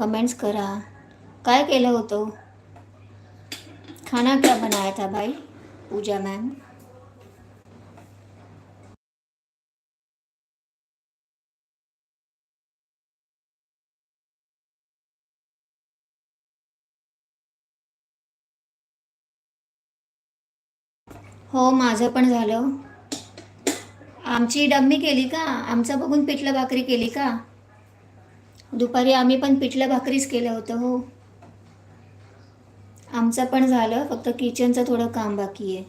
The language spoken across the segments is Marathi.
कमेंट्स करा. काय केलं होतं? खाना क्या बनाया था भाई? पूजा मॅम हो माझं पण झालं. आमची डम्मी केली का? आमचं बघून पिठलं भाकरी केली का? दुपारी आम्ही पण पिठलं भाकरीच केलं होतं हो. आमचं पण झालं फक्त किचनचं थोडं काम बाकी आहे.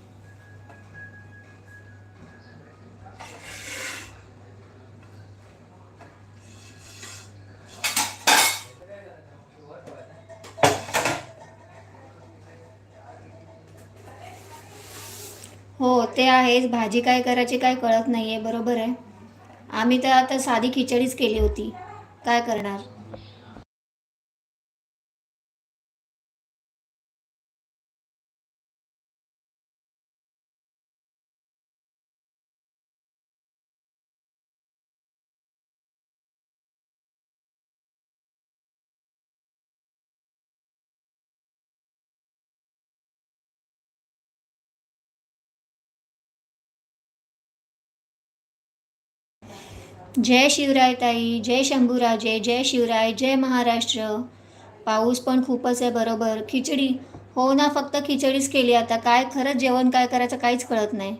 हो ते आहेच. भाजी काय करायची काय कळत नाही आहे बरोबर आहे. आम्ही तर आता साधी खिचडीच केली होती. काय करणार? जय शिवराय ताई जय शंभूराजे जय शिवराय जय महाराष्ट्र. पाऊस पण खूपच आहे बरोबर. खिचडी हो ना फक्त खिचडीच केली आता. काय खरंच जेवण काय करायचं काहीच कळत नाही.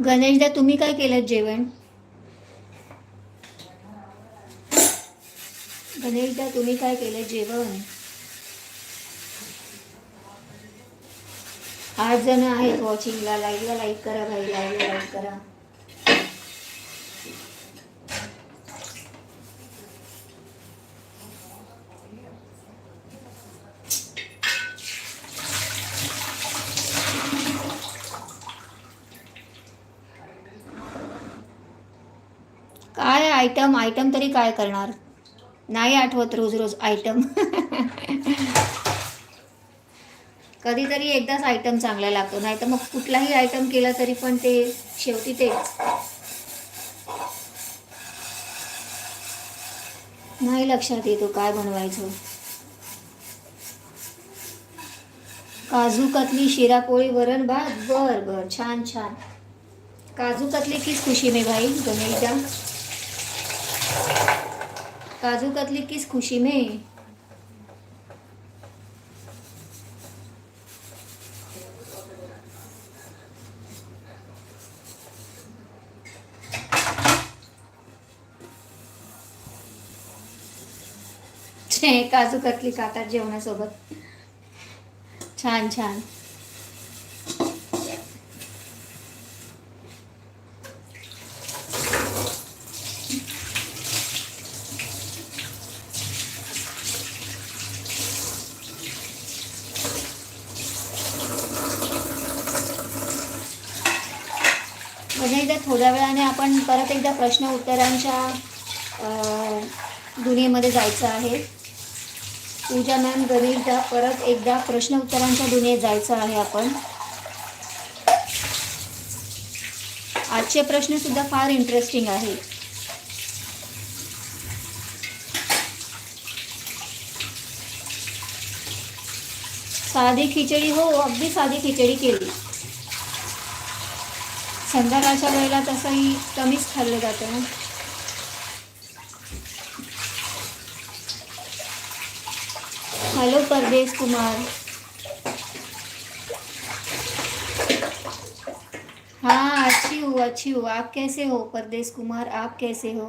गणेशदा तुम्ही काय केलं जेवण? गणेशदा तुम्ही काय केलं? जेवण. आठ जण आहेत वॉचिंगला लाईव्हला लाईक करा भाई. लाईव्हला लाईक करा. काय आयटम आयटम तरी काय करणार? नाही आठवत रोज रोज आयटम कधीतरी एकदाच आयटम चांगला लागतो नाही तर मग कुठलाही आयटम केला तरी पण ते शेवटी तेच. नाही लक्षात येतो काय बनवायचो. काजू कतली शिरा पोळी वरण भात बर बर छान छान. काजू कतली कीच खुशी मी भाई गणेशदा काजू कतली किस खुशी में? काजू कतली खातात जेवणासोबत. छान छान. म्हणजे एकदा थोड्या वेळाने आपण परत एकदा प्रश्न उत्तरांच्या दुनियेमध्ये जायचं आहे. पूजा मॅम गणेशदा परत एकदा प्रश्न उत्तरांच्या दुनियेत जायचं आहे आपण. आजचे प्रश्न सुद्धा फार इंटरेस्टिंग आहे. साधी खिचडी हो अगदी साधी खिचडी केली. संध्याकाळच्या वेळेला तसंही कमीच खाल्लं जातं ना. हेलो परदेश कुमार. हाँ अच्छी हो अच्छी हो। आप कैसे हो? परदेश कुमार, आप कैसे हो?